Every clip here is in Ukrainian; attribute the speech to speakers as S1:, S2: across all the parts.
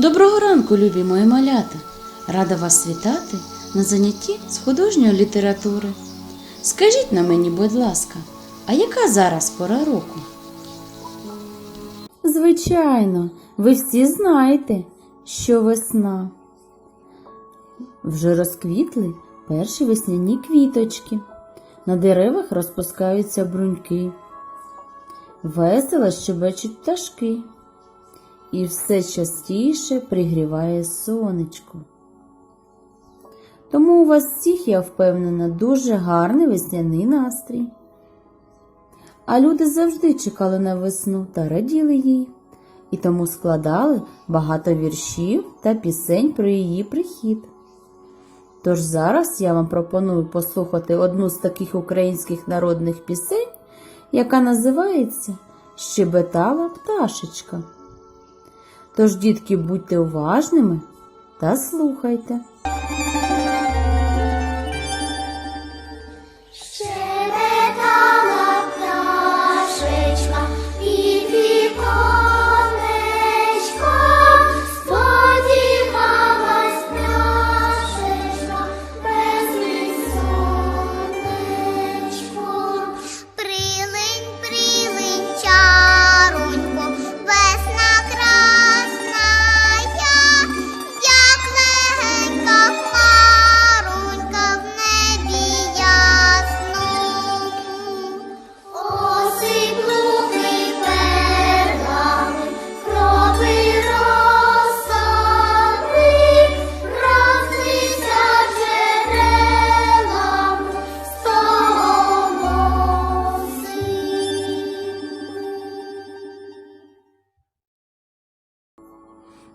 S1: Доброго ранку, любі мої малята! Рада вас вітати на занятті з художньої літератури. Скажіть на мені, будь ласка, а яка зараз пора року? Звичайно, ви всі знаєте, що весна. Вже розквітли перші весняні квіточки. На деревах розпускаються бруньки. Весело щебечуть пташки і все частіше пригріває сонечко. Тому у вас всіх, я впевнена, дуже гарний весняний настрій. А люди завжди чекали на весну та раділи їй, і тому складали багато віршів та пісень про її прихід. Тож зараз я вам пропоную послухати одну з таких українських народних пісень, яка називається Щебетала пташечка. Тож, дітки, будьте уважними та слухайте.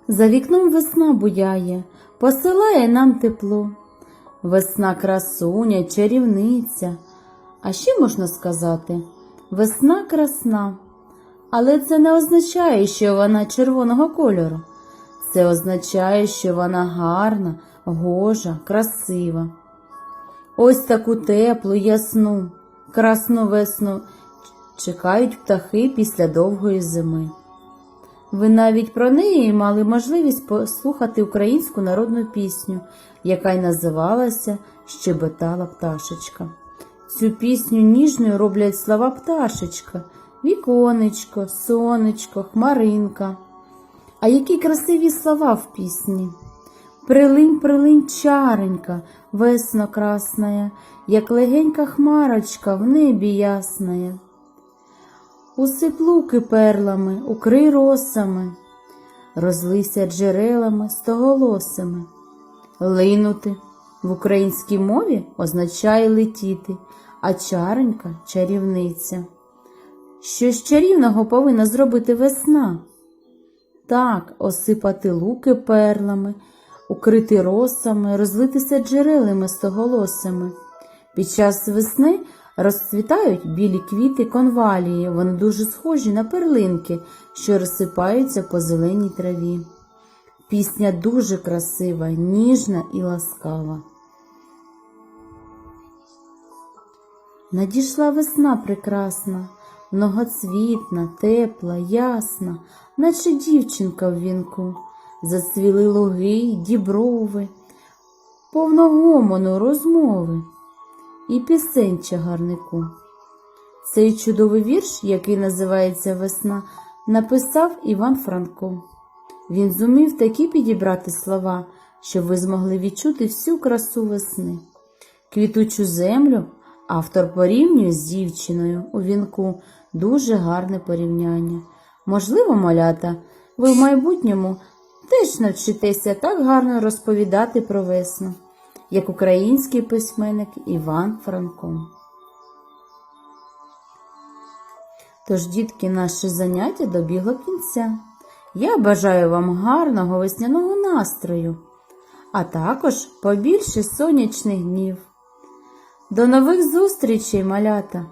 S1: За вікном весна буяє, посилає нам тепло. Весна красуня, чарівниця. А ще можна сказати, весна красна. Але це не означає, що вона червоного кольору. Це означає, що вона гарна, гожа, красива. Ось таку теплу, ясну, красну весну чекають птахи після довгої зими. Ви навіть про неї мали можливість послухати українську народну пісню, яка й називалася Щебетала пташечка. Цю пісню ніжною роблять слова пташечка, віконечко, сонечко, хмаринка. А які красиві слова в пісні. Прилинь, прилинь, чаренька, весно красная, як легенька хмарочка в небі ясная. Усип луки перлами, укрий росами, розлися джерелами стоголосими. Линути в українській мові означає летіти, а чаренька чарівниця. Щось чарівного повинна зробити весна. Так, осипати луки перлами, укрити росами, розлитися джерелами стоголосами. Під час весни розцвітають білі квіти конвалії, вони дуже схожі на перлинки, що розсипаються по зеленій траві. Пісня дуже красива, ніжна і ласкава. Надійшла весна прекрасна, многоцвітна, тепла, ясна, наче дівчинка в вінку, зацвіли луги, діброви, повно гомону розмови і пісень чагарнику. Цей чудовий вірш, який називається Весна, написав Іван Франко. Він зумів такі підібрати слова, щоб ви змогли відчути всю красу весни. Квітучу землю автор порівнює з дівчиною у вінку дуже гарне порівняння. Можливо, малята, ви в майбутньому теж навчитеся так гарно розповідати про весну, як український письменник Іван Франко. Тож, дітки, наше заняття добігло кінця. Я бажаю вам гарного весняного настрою, а також побільше сонячних днів. До нових зустрічей, малята!